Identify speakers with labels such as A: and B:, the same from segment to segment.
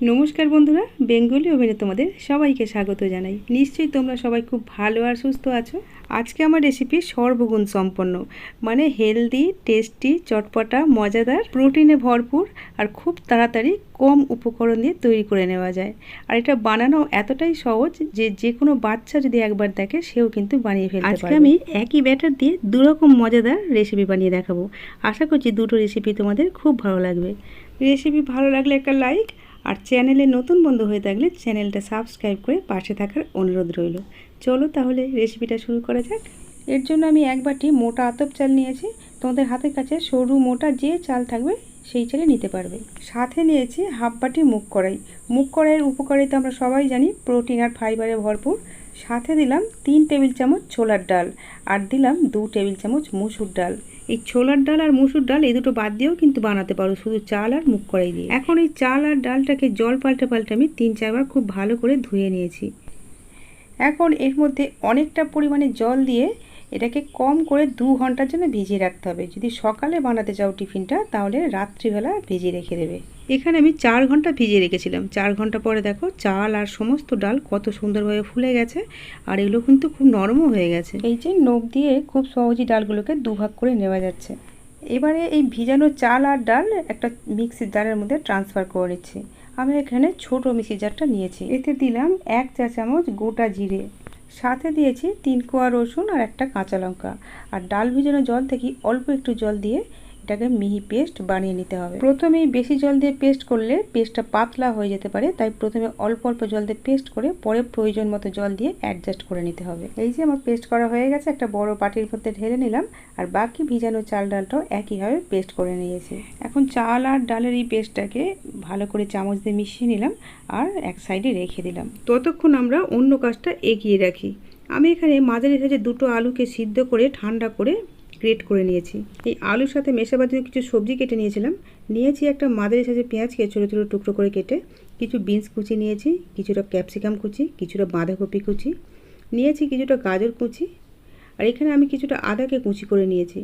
A: নমস্কার বন্ধুরা বেঙ্গলি ওভেনে তোমাদের সবাইকে স্বাগত জানাই। নিশ্চয়ই তোমরা সবাই খুব ভালো আর সুস্থ আছো। আজকে আমার রেসিপি সর্বগুণ সম্পন্ন মানে হেলদি টেস্টি চটপটা মজাদার প্রোটিনে ভরপুর আর খুব তাড়াতাড়ি কম উপকরণ দিয়ে তৈরি করে নেওয়া যায়। আর এটা বানানো এতটাই সহজ যে যে কোনো বাচ্চা যদি একবার দেখে সেও কিন্তু বানিয়ে ফেলতে পারবে। আজকে আমি একই ব্যাটার দিয়ে দুরকম মজাদার রেসিপি বানিয়ে দেখাবো। আশা করছি দুটো রেসিপি তোমাদের খুব ভালো লাগবে। রেসিপি ভালো লাগলে একটা লাইক আর চ্যানেলে নতুন বন্ধু হয়ে থাকলে চ্যানেলটা সাবস্ক্রাইব করে পাশে থাকার অনুরোধ রইল। চলো তাহলে রেসিপিটা শুরু করা যাক। এর জন্য আমি এক বাটি মোটা আতপ চাল নিয়েছি। তোমাদের হাতের কাছে সরু মোটা যে চাল থাকবে সেই চালে নিতে পারবে। সাথে নিয়েছি হাফ বাটি মুগ কড়াই। মুগ কড়াইয়ের উপকারিতা আমরা সবাই জানি। প্রোটিন আর ফাইবারে ভরপুর। সাথে দিলাম তিন টেবিল চামচ ছোলার ডাল আর দিলাম দু টেবিল চামচ মুসুর ডাল। এই ছোলার ডাল আর মুসুর ডাল এই দুটো বাদ দিয়েও কিন্তু বানাতে পারো, শুধু চাল আর মুখ করাই দিয়ে। এখন এই চাল আর ডালটাকে জল পাল্টে পাল্টে আমি তিন চারবার খুব ভালো করে ধুয়ে নিয়েছি। এখন এর মধ্যে অনেকটা পরিমাণে জল দিয়ে এটাকে কম করে দু ঘণ্টার জন্য ভিজিয়ে রাখতে হবে। যদি সকালে বানাতে চাও টিফিনটা তাহলে রাত্রিবেলা ভিজিয়ে রেখে দেবে। এখানে আমি চার ঘণ্টা ভিজিয়ে রেখেছিলাম। চার ঘণ্টা পরে দেখো চাল আর সমস্ত ডাল কত সুন্দরভাবে ফুলে গেছে আর এগুলো কিন্তু খুব নরমও হয়ে গেছে। এই যে নখ দিয়ে খুব সহজেই ডালগুলোকে দুভাগ করে নেওয়া যাচ্ছে। এবারে এই ভিজানো চাল আর ডাল একটা মিক্সির জারের মধ্যে ট্রান্সফার করে নিচ্ছি। আমি এখানে ছোট মিক্সি জারটা নিয়েছি। এতে দিলাম এক চা চামচ গোটা জিরে। সাথে দিয়েছি তিন কোয়া রসুন আর একটা কাঁচা লঙ্কা। আর ডাল ভিজানো জল থেকে অল্প একটু জল দিয়ে এটাকে মিহি পেস্ট বানিয়ে নিতে হবে। প্রথমেই বেশি জল দিয়ে পেস্ট করলে পেস্টটা পাতলা হয়ে যেতে পারে, তাই প্রথমে অল্প অল্প জল দিয়ে পেস্ট করে পরে প্রয়োজন মতো জল দিয়ে অ্যাডজাস্ট করে নিতে হবে। এই যে আমার পেস্ট করা হয়ে গেছে, একটা বড় পাটির মধ্যে ঢেলে নিলাম আর বাকি ভিজানো চাল ডালটাও একইভাবে পেস্ট করে নিয়েছি। এখন চাল আর ডালের এই পেস্টটাকে ভালো করে চামচ দিয়ে মিশিয়ে নিলাম আর এক সাইডে রেখে দিলাম। ততক্ষণ আমরা অন্য কাজটা এগিয়ে রাখি। আমি এখানে মাঝারি সাইজে দুটো আলুকে সিদ্ধ করে ঠান্ডা করে গ্রেট করে নিয়েছি। এই আলুর সাথে মেশাবার জন্য কিছু সবজি কেটে নিয়েছিলাম। নিয়েছি একটা মাদারি সাইজের পেঁয়াজকে ছোটো ছোটো টুকরো করে কেটে কিছু বিনস কুচি নিয়েছি, কিছুটা ক্যাপসিকাম কুচি, কিছুটা বাঁধাকপি কুচি, নিয়েছি কিছুটা গাজর কুচি, আর এখানে আমি কিছুটা আদাকে কুচি করে নিয়েছি।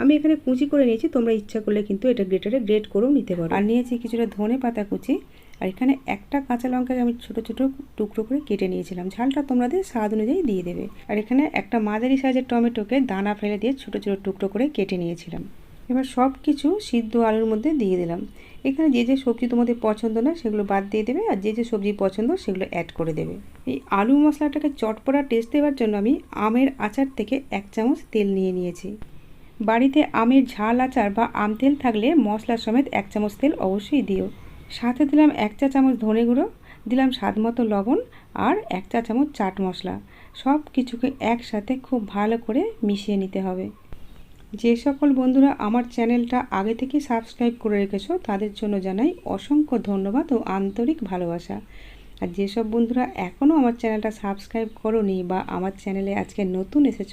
A: আমি এখানে কুচি করে নিয়েছি, তোমরা ইচ্ছা করলে কিন্তু এটা গ্রেটারে গ্রেট করেও নিতে পারো। আর নিয়েছি কিছুটা ধনে পাতা কুচি আর এখানে একটা কাঁচা লঙ্কাকে আমি ছোটো ছোটো টুকরো করে কেটে নিয়েছিলাম। ঝালটা তোমাদের স্বাদ অনুযায়ী দিয়ে দেবে। আর এখানে একটা মাঝারি সাইজের টমেটোকে দানা ফেলে দিয়ে ছোটো ছোটো টুকরো করে কেটে নিয়েছিলাম। এবার সব কিছু সিদ্ধ আলুর মধ্যে দিয়ে দিলাম। এখানে যে যে সবজি তোমাদের পছন্দ না সেগুলো বাদ দিয়ে দেবে আর যে যে সবজি পছন্দ সেগুলো অ্যাড করে দেবে। এই আলু মশলাটাকে চটপটা টেস্ট দেওয়ার জন্য আমি আমের আচার থেকে এক চামচ তেল নিয়ে নিয়েছি। বাড়িতে আমের ঝাল আচার বা আম তেল থাকলে মশলা সমেত এক চামচ তেল অবশ্যই দিও। সাথে দিলাম এক চা চামচ ধনে গুঁড়ো, দিলাম স্বাদ মতো লবণ আর এক চা চামচ চাট মশলা। সব কিছুকে একসাথে খুব ভালো করে মিশিয়ে নিতে হবে। যে সকল বন্ধুরা আমার চ্যানেলটা আগে থেকে সাবস্ক্রাইব করে রেখেছো, তাদের জন্য জানাই অসংখ্য ধন্যবাদ ও আন্তরিক ভালোবাসা। আর যেসব বন্ধুরা এখনও আমার চ্যানেলটা সাবস্ক্রাইব করনি বা আমার চ্যানেলে আজকে নতুন এসেছ,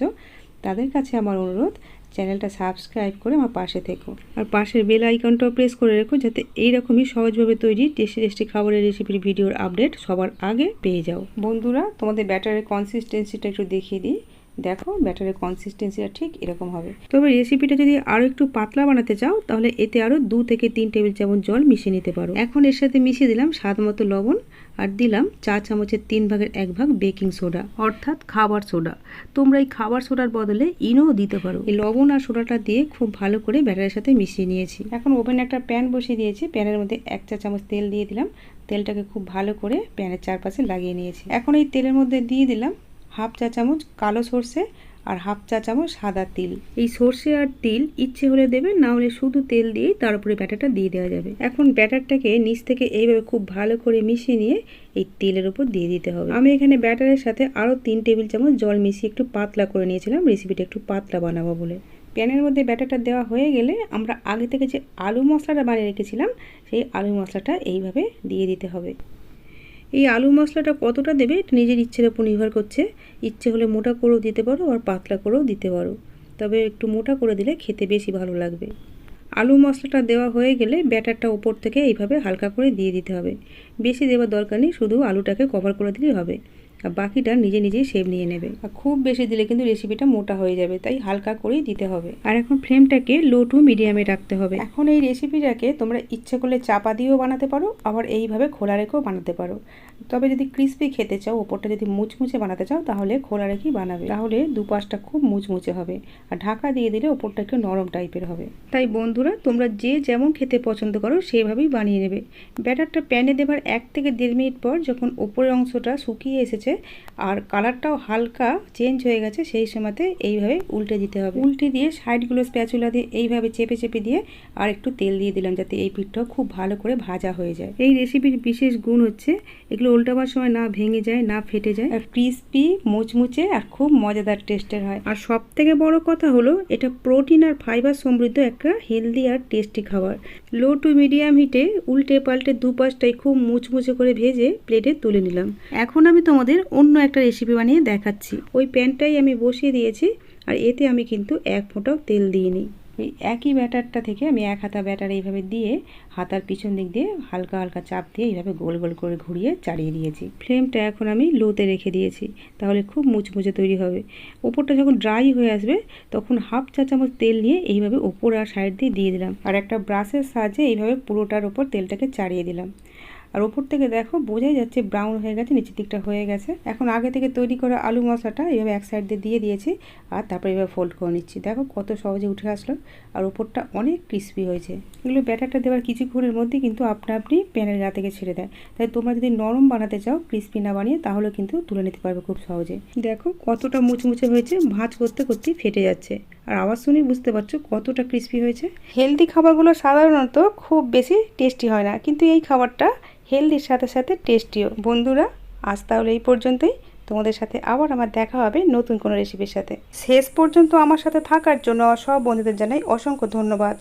A: তাদের কাছে আমার অনুরোধ চ্যানেলটা সাবস্ক্রাইব করে আমার পাশে থেকো। আর পাশের বেল আইকনটাও প্রেস করে রেখো যাতে এইরকমই সহজভাবে তৈরি টেস্টি টেস্টি খাবারের রেসিপির ভিডিওর আপডেট সবার আগে পেয়ে যাও। বন্ধুরা, তোমাদের ব্যাটারের কনসিস্টেন্সিটা একটু দেখিয়ে দিই। দেখো ব্যাটারের কনসিস্টেন্সিটা ঠিক এরকম হবে। তবে রেসিপিটা যদি আরও একটু পাতলা বানাতে চাও, তাহলে এতে আরও দু থেকে তিন টেবিল চামচ জল মিশিয়ে নিতে পারো। এখন এর সাথে মিশিয়ে দিলাম স্বাদ মতো লবণ আর দিলাম চা চামচের তিন ভাগের এক ভাগ বেকিং সোডা অর্থাৎ খাবার সোডা তোমরা এই খাবার সোডার বদলে ইনোও দিতে পারো। এই লবণ আর সোডাটা দিয়ে খুব ভালো করে ব্যাটারের সাথে মিশিয়ে নিয়েছি। এখন ওভেনে একটা প্যান বসিয়ে দিয়েছি, প্যানের মধ্যে এক চা চামচ তেল দিয়ে দিলাম। তেলটাকে খুব ভালো করে প্যানের চারপাশে লাগিয়ে নিয়েছি। এখন এই তেলের মধ্যে দিয়ে দিলাম হাফ চা চামচ কালো সর্ষে আর হাফ চা চামচ সাদা তিল। এই সর্ষে আর তিল ইচ্ছে হলে দেবে, না হলে শুধু তেল দিয়েই তার উপরে ব্যাটারটা দিয়ে দেওয়া যাবে। এখন ব্যাটারটাকে নিচ থেকে এইভাবে খুব ভালো করে মিশিয়ে নিয়ে এই তেলের উপর দিয়ে দিতে হবে। আমি এখানে ব্যাটারের সাথে আরও তিন টেবিল চামচ জল মিশিয়ে একটু পাতলা করে নিয়েছিলাম রেসিপিটা একটু পাতলা বানাবো বলে। প্যানের মধ্যে ব্যাটারটা দেওয়া হয়ে গেলে আমরা আগে থেকে যে আলু মশলাটা বানিয়ে রেখেছিলাম, সেই আলু মশলাটা এইভাবে দিয়ে দিতে হবে। এই আলু মশলাটা কতটা দেবে এটা নিজের ইচ্ছের উপর নির্ভর করছে। ইচ্ছে হলে মোটা করেও দিতে পারো, আর পাতলা করেও দিতে পারো। তবে একটু মোটা করে দিলে খেতে বেশি ভালো লাগবে। আলু মশলাটা দেওয়া হয়ে গেলে ব্যাটারটা ওপর থেকে এইভাবে হালকা করে দিয়ে দিতে হবে। বেশি দেওয়ার দরকার নেই, শুধু আলুটাকে কভার করে দিলেই হবে। আর বাকিটা নিজে নিজেই শেপ নিয়ে নেবে। আর খুব বেশি দিলে কিন্তু রেসিপিটা মোটা হয়ে যাবে, তাই হালকা করেই দিতে হবে। আর এখন ফ্লেমটাকে লো টু মিডিয়ামে রাখতে হবে। এখন এই রেসিপিটাকে তোমরা ইচ্ছে করলে চাপা দিয়েও বানাতে পারো, আবার এইভাবে খোলা রেখেও বানাতে পারো। তবে যদি ক্রিস্পি খেতে চাও, ওপরটা যদি মুচমুচে বানাতে চাও, তাহলে খোলা রেখেই বানাবে। তাহলে দুপাশটা খুব মুচমুচে হবে। আর ঢাকা দিয়ে দিলে ওপরটা একটু নরম টাইপের হবে। তাই বন্ধুরা, তোমরা যে যেমন খেতে পছন্দ করো, সেভাবেই বানিয়ে নেবে। ব্যাটারটা প্যানে দেবার এক থেকে দেড় মিনিট পর যখন ওপরের অংশটা শুকিয়ে এসেছে আর কালারটাও হালকা চেঞ্জ হয়ে গেছে সেই সময়তে এইভাবে উল্টে দিতে হবে। উল্টে দিয়ে সাইডগুলো স্প্যাচুলা দিয়ে এইভাবে চেপে চেপে দিয়ে আর একটু তেল দিয়ে দিলাম যাতে এই পিঠটাও খুব ভালো করে ভাজা হয়ে যায়। এই রেসিপির বিশেষ গুণ হচ্ছে এগুলো উল্টাবার সময় না ভেঙে যায় না ফেটে যায়। আর ক্রিস্পি মুচমুচে আর খুব মজাদার টেস্টের হয়। আর সব থেকে বড় কথা হলো এটা প্রোটিন আর ফাইবার সমৃদ্ধ একটা হেলদি আর টেস্টি খাবার। লো টু মিডিয়াম হিটে উল্টে পাল্টে দুপাশটাই খুব মুচমুচে করে ভেজে প্লেটে তুলে নিলাম। এখন আমি তোমাদের অন্য একটা রেসিপি বানিয়ে দেখাচ্ছি। ওই প্যানটাই আমি বসিয়ে দিয়েছি আর এতে আমি কিন্তু এক ফোঁটাও তেল দিইনি। ওই একই ব্যাটারটা থেকে আমি এক হাতা ব্যাটার এইভাবে দিয়ে হাতার পিছন দিক দিয়ে হালকা হালকা চাপ দিয়ে এইভাবে গোল গোল করে ঘুরিয়ে চাড়িয়ে দিয়েছি। ফ্লেমটা এখন আমি লোতে রেখে দিয়েছি, তাহলে খুব মুচমুচে তৈরি হবে। ওপরটা যখন ড্রাই হয়ে আসবে, তখন হাফ চা চামচ তেল নিয়ে এইভাবে ওপর আর সাইড দিয়ে দিয়ে দিলাম। আর একটা ব্রাশের সাহায্যে এইভাবে পুরোটার ওপর তেলটাকে চাড়িয়ে দিলাম। আর ওপর থেকে দেখো বোঝাই যাচ্ছে ব্রাউন হয়ে গেছে, নিচের দিকটা হয়ে গেছে। এখন আগে থেকে তৈরি করা আলু মশলাটা এইভাবে এক সাইড দিয়ে দিয়ে দিয়েছি আর তারপরে এভাবে ফোল্ড করে নিচ্ছি। দেখো কত সহজে উঠে আসলো। আর ওপরটা অনেক ক্রিস্পি হয়েছে। এগুলো ব্যাটারটা দেওয়ার কিছুক্ষণের মধ্যে কিন্তু আপনা আপনি প্যানের গা থেকে ছেড়ে দেয়। তাই তোমরা যদি নরম বানাতে চাও ক্রিস্পি না বানিয়ে, তাহলে কিন্তু তুলে নিতে পারবে খুব সহজে। দেখো কতটা মুচমুচে হয়েছে, ভাঁজ করতে করতেই ফেটে যাচ্ছে। আর আওয়াজ শুনি বুঝতে পারছ কতটা ক্রিস্পি হয়েছে। হেলদি খাবারগুলো সাধারণত খুব বেশি টেস্টি হয় না, কিন্তু এই খাবারটা হেলদির সাথে সাথে টেস্টিও বন্ধুরা, আজ তাহলে এই পর্যন্তই। তোমাদের সাথে আবার আমার দেখা হবে নতুন কোনো রেসিপির সাথে। শেষ পর্যন্ত আমার সাথে থাকার জন্য সব বন্ধুদের জানাই অসংখ্য ধন্যবাদ।